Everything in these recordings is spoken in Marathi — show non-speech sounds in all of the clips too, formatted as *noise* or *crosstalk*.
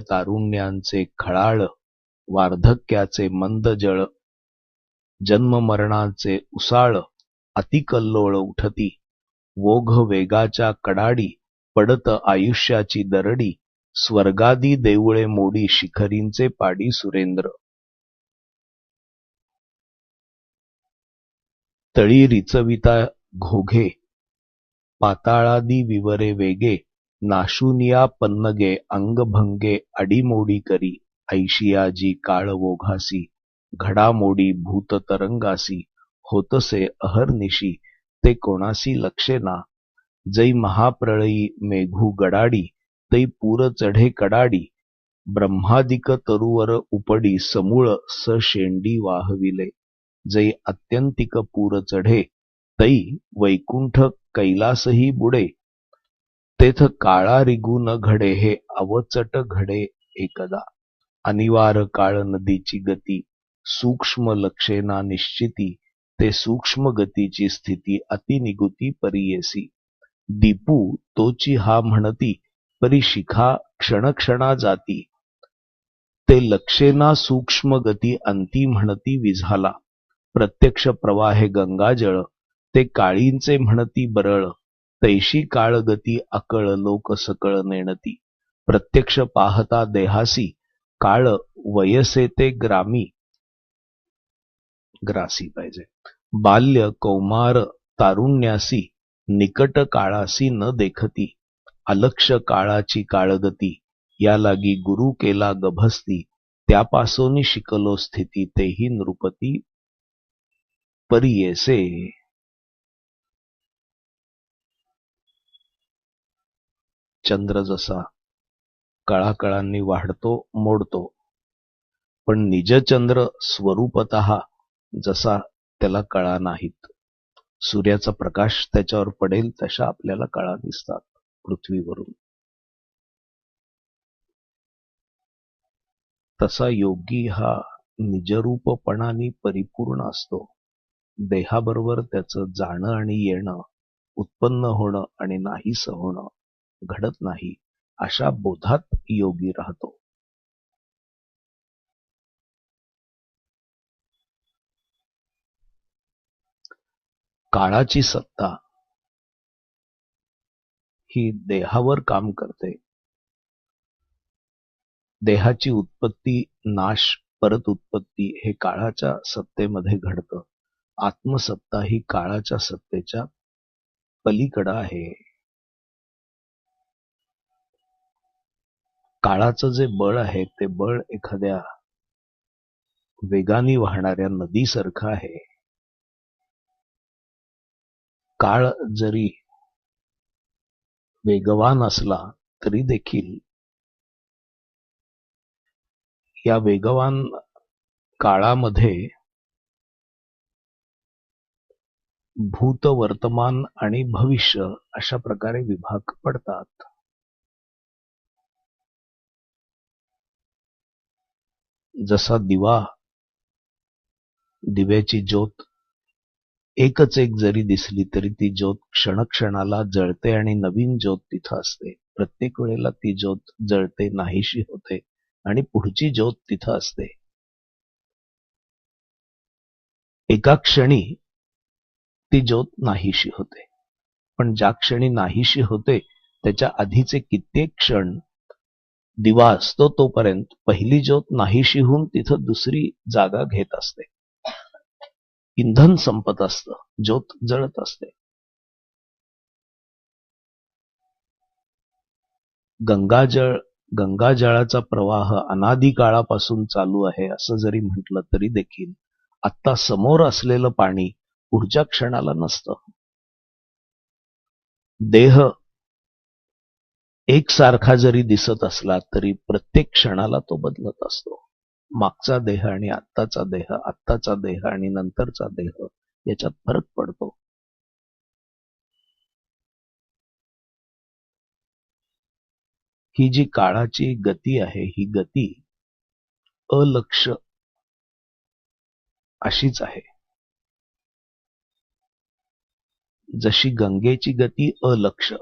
तारुण्यांचे खळाळ वार्धक्याचे मंद जळ जन्ममरणाचे उसाळ अतिकल्लोळ उठती वोघ वेगाच्या कडाडी पडत आयुष्याची दरडी स्वर्गादी देऊळे मोडी शिखरींचे पाडी सुरेंद्र. तळी रिचविता घोघे पाताळादी विवरे वेगे नाशुनिया पन्नगे अंगभंगे अडीमोडी करी ऐशियाजी काळ वोघासी घडामोडी भूत तरंगासी होतसे अहर्निशी ते कोणासी लक्षेना जै महाप्रळयी मेघू गडाडी तै पूर चढे कडाडी ब्रह्मादिक तरुवर उपडी समूळ स शेंडी वाहविले जै अत्यंतिक पूर चढे तै वैकुंठ कैलासही बुडे तेथ काळा रिगू न घडे हे अवचट घडे एकदा. अनिवार काळ नदीची गती सूक्ष्म लक्षेना निश्चिती ते सूक्ष्म गतीची स्थिती अतिनिगुती परियेसी. दीपू तोची हा म्हणती परी शिखा क्षणक्षणा जाती. ते लक्षेना सूक्ष्म गती अंती म्हणती विझाला. प्रत्यक्ष प्रवाहे गंगाजळ ते काळींचे म्हणती बरळ. तैशी काळगती अकळ लोक सकळ नेणती. प्रत्यक्ष पाहता देहासी काळ वयसे ते ग्रामी. ग्रासी पाहिजे. बाल्य कौमार तारुण्यासी निकट काळासी न देखती. अलक्ष काळाची काळगती या लागी गुरु केला गभस्ती. त्यापासून शिकलो स्थिती तेही नृपती. परियेसे. चंद्र जसा कळाकळांनी वाढतो मोडतो. पण निजचंद्र स्वरूपत जसा त्याला कळा नाहीत. सूर्याचा प्रकाश त्याच्यावर पडेल तशा आपल्याला कळा दिसतात पृथ्वीवरून. तसा योगी हा निजरूपपणाने परिपूर्ण असतो. देहाबरोबर त्याचं जाणं आणि येणं उत्पन्न होणं आणि नाहीस होणं घडत नाही अशा बोधात योगी राहतो. काळाची सत्ता ही देहावर काम करते. देहाची उत्पत्ती नाश परत उत्पत्ती हे काळाच्या सत्तेमध्ये घडतं. आत्मसत्ता ही काळाच्या सत्तेच्या पलीकडं आहे. काळाचं जे बळ आहे ते बळ एखाद्या वेगाने वाहणाऱ्या नदीसारखं आहे. काळ जरी वेगवान असला तरी देखील या वेगवान काळामध्ये भूत वर्तमान आणि भविष्य अशा प्रकारे विभाग पडतात. जसा दिवा दिव्याची ज्योत एकच एक जरी दिसली तरी ती ज्योत क्षणक्षणाला जळते आणि नवीन ज्योत तिथं असते. प्रत्येक वेळेला ती ज्योत जळते नाहीशी होते आणि पुढची ज्योत तिथं असते. एका क्षणी ती ज्योत नाहीशी होते. पण ज्या क्षणी नाहीशी होते त्याच्या आधीचे कित्येक क्षण दिवा असतो तोपर्यंत पहिली ज्योत नाहीशी होऊन तिथं दुसरी जागा घेत असते. इंधन संपत असतं ज्योत जळत असते. गंगाजळ गंगाजळाचा प्रवाह अनादी काळापासून चालू आहे असं जरी म्हटलं तरी देखील आत्ता समोर असलेलं पाणी पुढच्या क्षणाला नसतं. देह एकसारखा जरी दिसत असला तरी प्रत्येक क्षणाला तो बदलत असतो. मागचा देह आणि आत्ताचा देह आत्ताचा देह आणि नंतरचा देह याच्यात फरक पडतो. ही जी काळाची गती आहे ही गती अलक्ष अशीच आहे. जशी गंगेची गती अलक्ष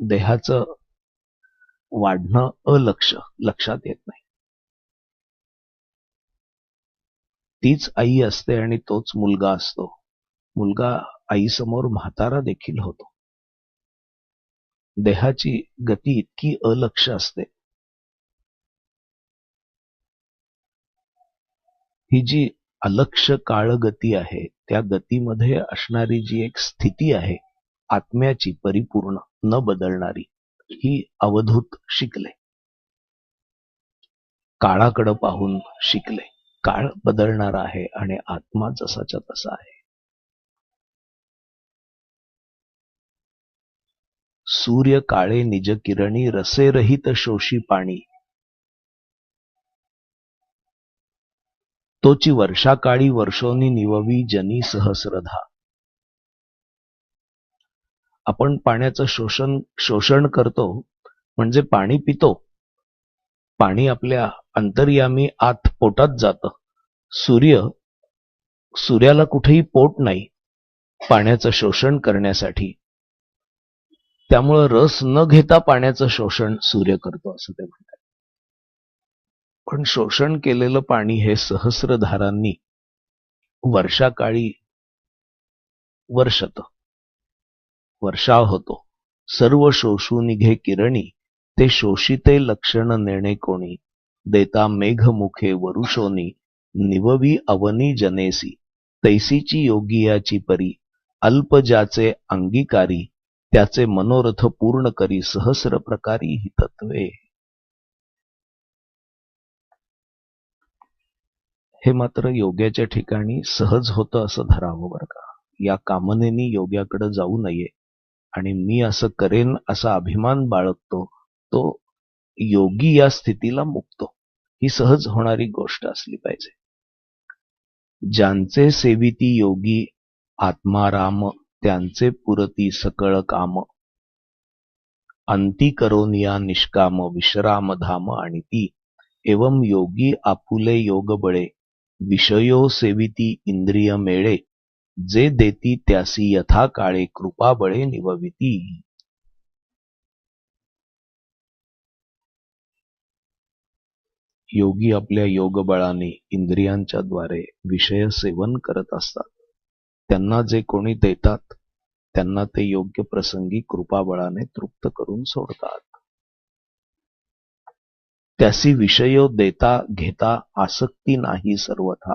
देहाचं वाढणं अलक्ष लक्षात येत नाही. तीच आई असते आणि तोच मुलगा असतो. मुलगा आईसमोर म्हातारा देखील होतो. देहाची गती इतकी अलक्ष असते. ही जी अलक्ष काळ गती आहे त्या गतीमध्ये असणारी जी एक स्थिती आहे आत्म्याची परिपूर्ण न बदलणारी ही अवधूत शिकले. काळाकडं पाहून शिकले. काळ बदलणार आहे आणि आत्मा जसाच्या तसा आहे. सूर्य काळे निज किरणी रसे रहित शोषी पाणी. तोची वर्षाकाळी वर्षोनी निववी जनी सहस्रधा. आपण पाण्याचं शोषण शोषण करतो म्हणजे पाणी पितो. पाणी आपल्या अंतर्यामी आत पोटात जातं. सूर्य सूर्याला कुठेही पोट नाही पाण्याचं शोषण करण्यासाठी. त्यामुळं रस न घेता पाण्याचं शोषण सूर्य करतो असं ते म्हणतात. पण शोषण केलेलं पाणी हे सहस्रधारांनी वर्षाकाळी वर्षत. वर्षाव होतो. सर्व शोषू निघे किरणी ते शोषिते लक्षण नेणे कोणी. देता मेघमुखे वरुषोनी निववी अवनी जनेसी. तैसीची योगियाची परी अल्प ज्याचे अंगीकारी त्याचे मनोरथ पूर्ण करी सहस्र प्रकारी ही तत्वे. हे मात्र योग्याच्या ठिकाणी सहज होतं असं धरावं बरं का. या कामनेनी योग्याकडे जाऊ नये. आणि मी असं करेन असा अभिमान बाळगतो तो योगी या स्थितीला मुक्तो. ही सहज होणारी गोष्ट असली पाहिजे. ज्यांचे सेविती योगी आत्माराम त्यांचे पुरती सकळ काम. अंती करोनिया निष्काम विश्राम धाम आणि ती. एवं योगी आपुले योग बळे. विषयो सेविती इंद्रिय मेळे. जे देती त्यासी यथा काळे कृपा बळे निवविती. योगी आपल्या योगबळाने इंद्रियांच्या द्वारे विषय सेवन करत असतात. त्यांना जे कोणी देतात त्यांना ते योग्य प्रसंगी कृपाबळाने तृप्त करून सोडतात. त्यासी विषय देता घेता आसक्ती नाही सर्वथा.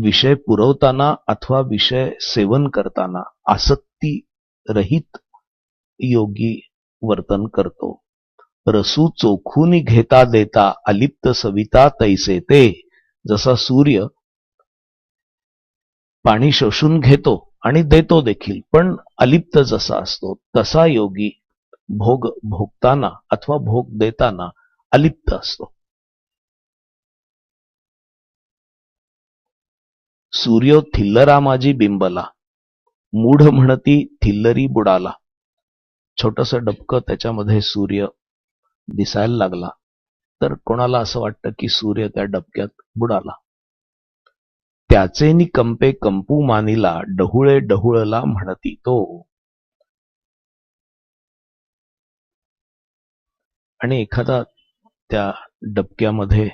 विषय पुरवताना अथवा विषय सेवन करताना आसक्ती रहित योगी वर्तन करतो. रसू चोखून घेता देता अलिप्त सविता तैसे ते. जसा सूर्य पाणी शोषून घेतो आणि देतो देखील पण अलिप्त जसा असतो तसा योगी भोग भोगताना अथवा भोग देताना अलिप्त असतो. सूर्य थिल्लरा माझी बिंबला. मूढ म्हणती थिल्लरी बुडाला. छोटस डबकं त्याच्यामध्ये सूर्य दिसायला लागला. तर कोणाला असं वाटतं की सूर्य त्या डबक्यात बुडाला? त्याचे नि कंपे कंपू मानिला डहुळे डहुळला म्हणती तो. आणि एखादा त्या डबक्यामध्ये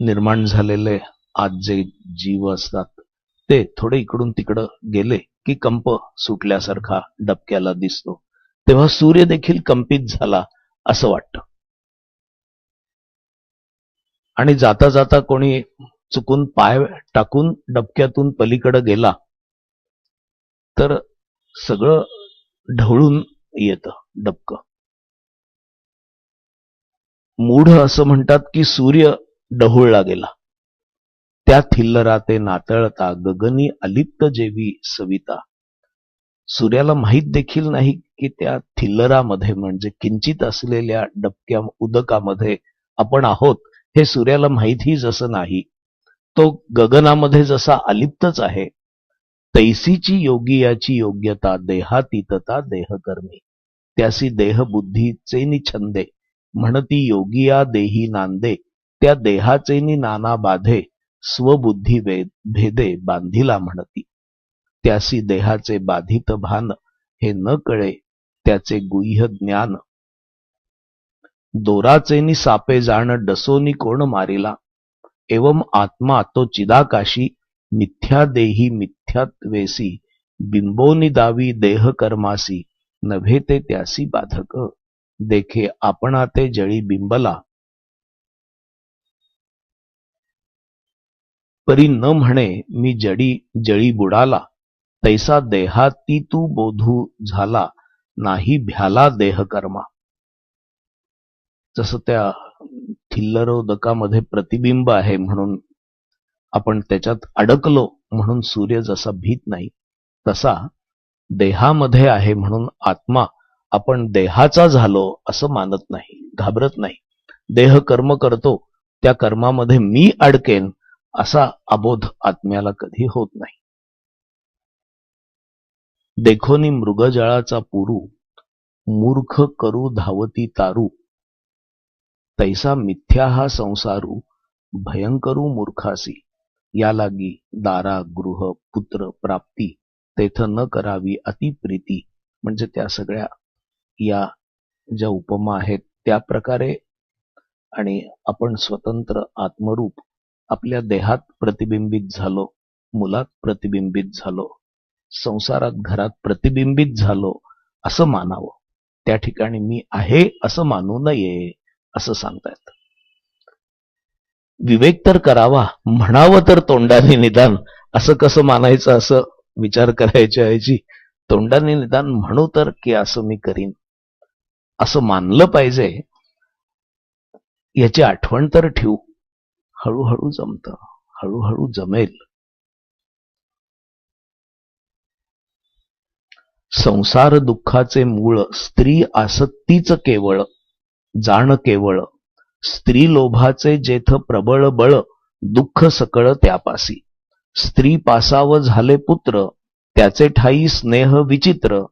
निर्माण झालेले आज जे जीव असतात ते थोडे इकडून तिकडं गेले की कंप सुटल्यासारखा डबक्याला दिसतो. तेव्हा सूर्य देखील कंपित झाला असं वाटतं. आणि जाता जाता कोणी चुकून पाय टाकून डबक्यातून पलीकडे गेला तर सगळं ढवळून येतं डबक. मूढ असं म्हणतात की सूर्य डहुळला गेला त्या थिल्लरा ते नातळता गगनी अलिप्त जेवी सविता. सूर्याला माहीत देखील नाही की त्या थिल्लरामध्ये म्हणजे किंचित असलेल्या डबक्या उदकामध्ये आपण आहोत हे सूर्याला माहीतही जसं नाही. तो गगनामध्ये जसा अलिप्तच आहे तैसीची योगियाची योग्यता देहातीतता देहकर्मी. त्यासी देहबुद्धीचे निछंदे म्हणती योगिया देही नांदे त्या देहाचे नाना बाधे स्वबुद्धी भेदे बांधिला म्हणती. त्यासी देहाचे बाधित भान हे न कळे त्याचे गुह्य ज्ञान. दोराचेनी सापे जाण डसोनी कोण मारिला? एवम आत्मा तो चिदाकाशी मिथ्या देही मिथ्यात्वेसी बिंबोनी दावी देह कर्मासी नव्हे ते त्यासी बाधक. देखे आपणा ते जळी बिंबला परी न म्हणे मी जडी जळी बुडाला. तैसा देहाती तू बोधू झाला. नाही भ्याला देह कर्मा जसं त्या थिल्लरोदकामध्ये प्रतिबिंब आहे म्हणून आपण त्याच्यात अडकलो म्हणून सूर्य जसा भीत नाही तसा देहामध्ये आहे म्हणून आत्मा आपण देहाचा झालो असं मानत नाही घाबरत नाही. देह कर्म करतो त्या कर्मामध्ये मी अडकेन असा अबोध आत्म्याला कधी होत नाही. देखोनी मृगजळाचा पुरू मूर्ख करू धावती तारू. तैसा मिथ्या हा संसारू भयंकरू मूर्खासी. या लागी दारा गृह पुत्र प्राप्ती तेथ न करावी अतिप्रीती म्हणजे त्या सगळ्या या ज्या उपमा आहेत त्या प्रकारे आणि आपण स्वतंत्र आत्मरूप आपल्या देहात प्रतिबिंबित झालो मुलात प्रतिबिंबित झालो संसारात घरात प्रतिबिंबित झालो असं मानावं. त्या ठिकाणी मी आहे असं मानू नये असं सांगतायत. विवेक तर करावा म्हणावं तर तोंडाने निदान. असं कसं मानायचं असं विचार करायच्या ऐवजी तोंडाने निदान म्हणू तर की असं मी करीन. असं मानलं पाहिजे याची आठवण तर ठेवू. हळूहळू जमत. हळूहळू जमेल. संसार दुःखाचे मूळ स्त्री आसक्तीच केवळ जाण केवळ. स्त्री लोभाचे जेथ प्रबळ बळ दुःख सकळ त्यापासी. स्त्री पासाव झाले पुत्र त्याचे ठाई स्नेह विचित्र.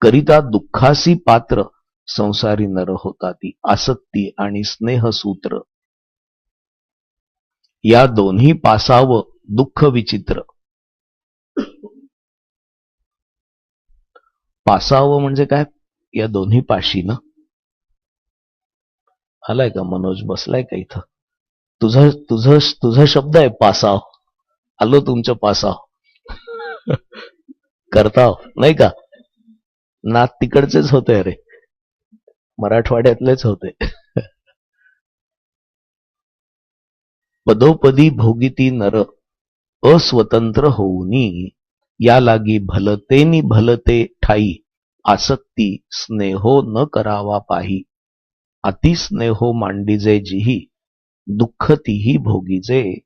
करिता दुःखासी पात्र संसारी नर होता ती आसक्ती आणि स्नेहसूत्र या दोन्ही पासाव दुःख विचित्र. पासावं म्हणजे काय? या दोन्ही पाशी ना आलाय का मनोज? बसलाय का इथं? तुझं तुझं तुझा शब्द आहे पासाव. आलो तुमचं पासाव. करताव नाही का? नात तिकडचेच होते अरे. मराठवाड्यातलेच होते. पदोपदी भोगिती नर अस्वतंत्र होऊनी या लागी भलतेनी भलते ठाई आसक्ती स्नेहो न करावा पाही. अतिस्नेहो मांडीजे जिही दुःख तीही भोगीजे.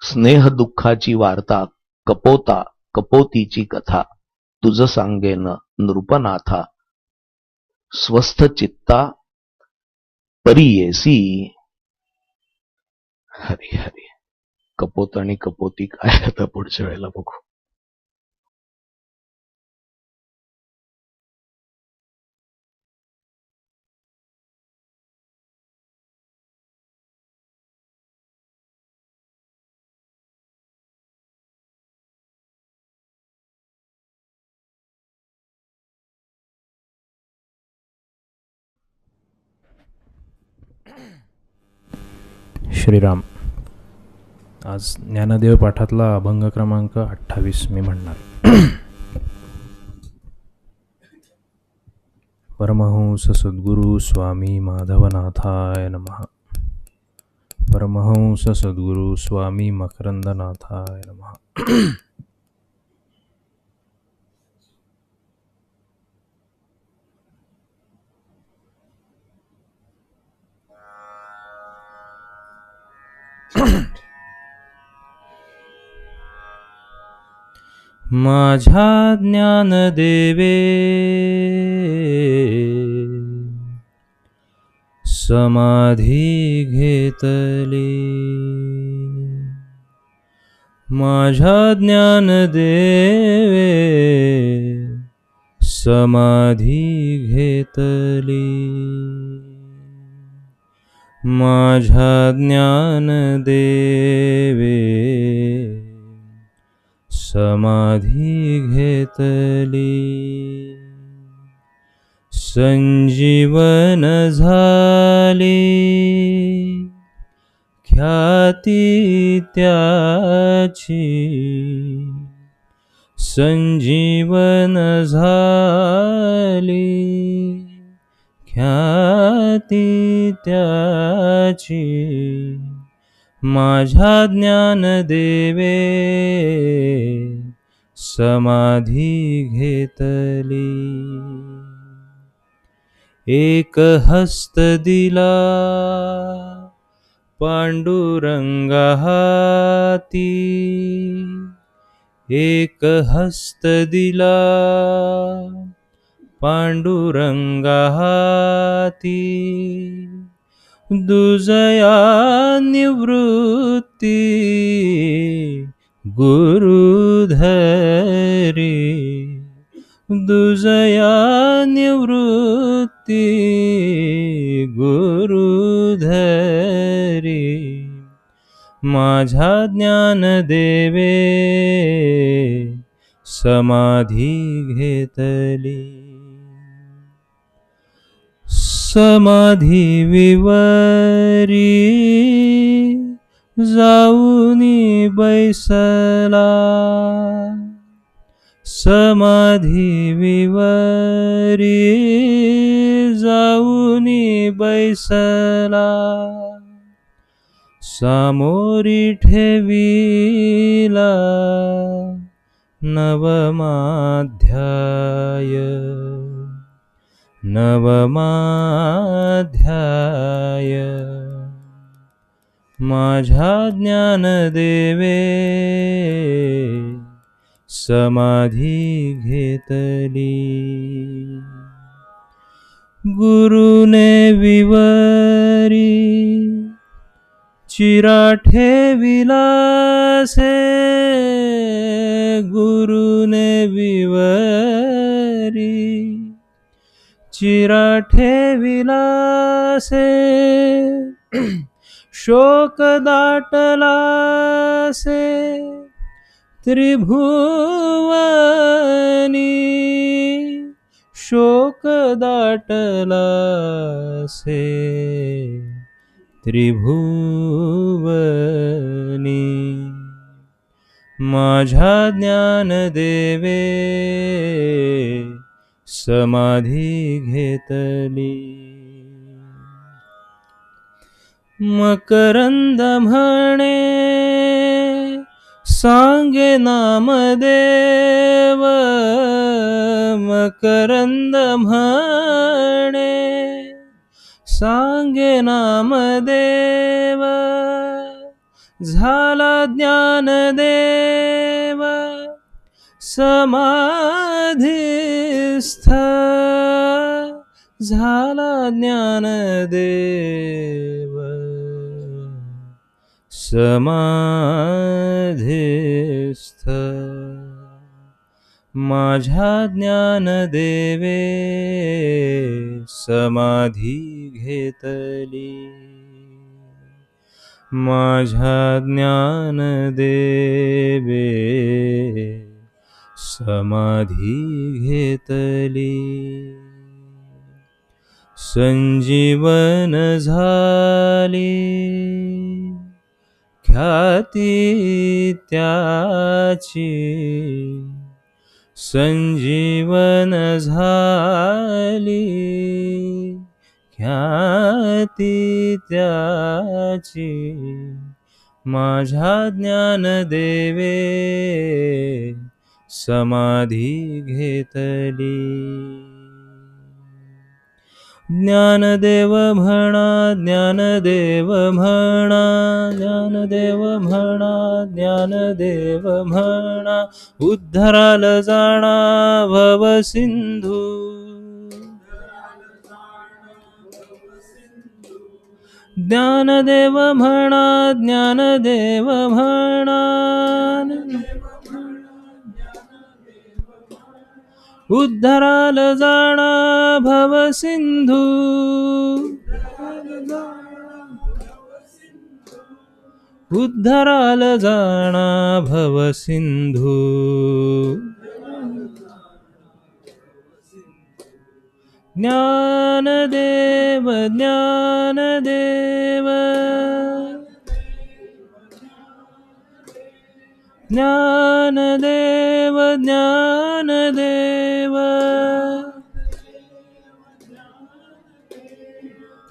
स्नेह दुःखाची वार्ता कपोता कपोतीची कथा तुझ सांगेन नृपनाथा. स्वस्थ चित्ता परियेसी हरी हरी कपोत आणि कपोती काय आता पुढच्या वेळेला बघू. श्रीराम. आज ज्ञानदेव पाठातला अभंग क्रमांक अठ्ठावीस मी म्हणणार. *clears throat* परमहंस सद्गुरु स्वामी माधवनाथाय नमः. परमहंस सद्गुरु स्वामी मकरंदनाथाय नमः. *clears throat* *clears throat* माझ्या ज्ञान देवे समाधी घेतली. माझ्या ज्ञान देवे समाधी घेतली. माझ्या ज्ञान देवे समाधी घेतली. संजीवन झाली ख्याती त्याची. संजीवन झाली. ख्याती त्याची. माझ्या ज्ञान देवे समाधी घेतली. एक हस्त दिला पांडुरंगा हाती. एक हस्त दिला पांडुरंगा दुजया निवृत्ती गुरुधरी दुजया निवृत्ती गुरुधरी माझ्या ज्ञान देवे समाधी घेतली. समाधी विवरी जाऊनी बैसला. समाधी विवरी जाऊनी बैसला. सामोरी ठेवीला नवमाध्याय. नवमाध्याय. माझ्या ज्ञान देवे समाधी घेतली. गुरुने विवरी चिराठे विलासे. गुरुने विवरी चिरा ठेविलासे. शोक दाटलासे. त्रिभुवनी. शोक दाटलासे. त्रिभुवनी. माझ्या ज्ञान देवे समाधी घेतली. मकरंद म्हणे सांगे नामदेव. मकरंद म्हणे सांगे नामदेव. झाला ज्ञानदेव समाधिस्थ झाला ज्ञानदेव समाधिस्थ. माझ्या ज्ञानदेवे समाधी घेतली. माझ्या ज्ञानदेवे समाधी घेतली. संजीवन झाली. ख्याती त्याची. संजीवन झाली. ख्याती त्याची. माझ्या ज्ञान देवे समाधी घेतली. ज्ञानदेव म्हणा ज्ञानदेव म्हणा ज्ञानदेव म्हणा ज्ञानदेव म्हणा उद्धराल जाणा भव सिंधू. ज्ञानदेव म्हणा ज्ञानदेव म्हणा. उद्धराल जाणा भव सिंधू। उद्धराल जाणा भवसिंधू ज्ञानदेव ज्ञानदेव। ज्ञानदेव ज्ञानदेव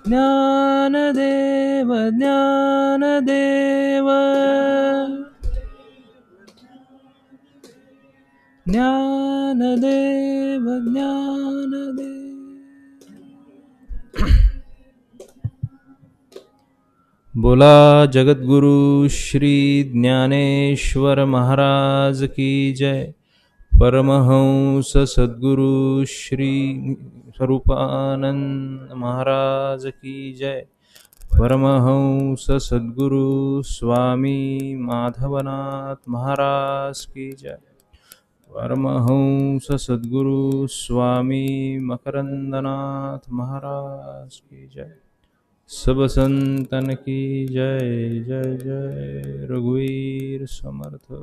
ज्ञानदेव ज्ञानदेव ज्ञानदेव ज्ञानदेव बोला जगद्गुरु श्री ज्ञानेश्वर महाराज की जय। परमहंस सद्गुरु श्री स्वरूपानंद महाराज की जय। परमहंस सद्गुरु स्वामी माधवनाथ महाराज की जय। परमहंस सद्गुरु स्वामी मकरंदनाथ महाराज की जय। सब संतन की जय जय जय। रघुवीर समर्थ।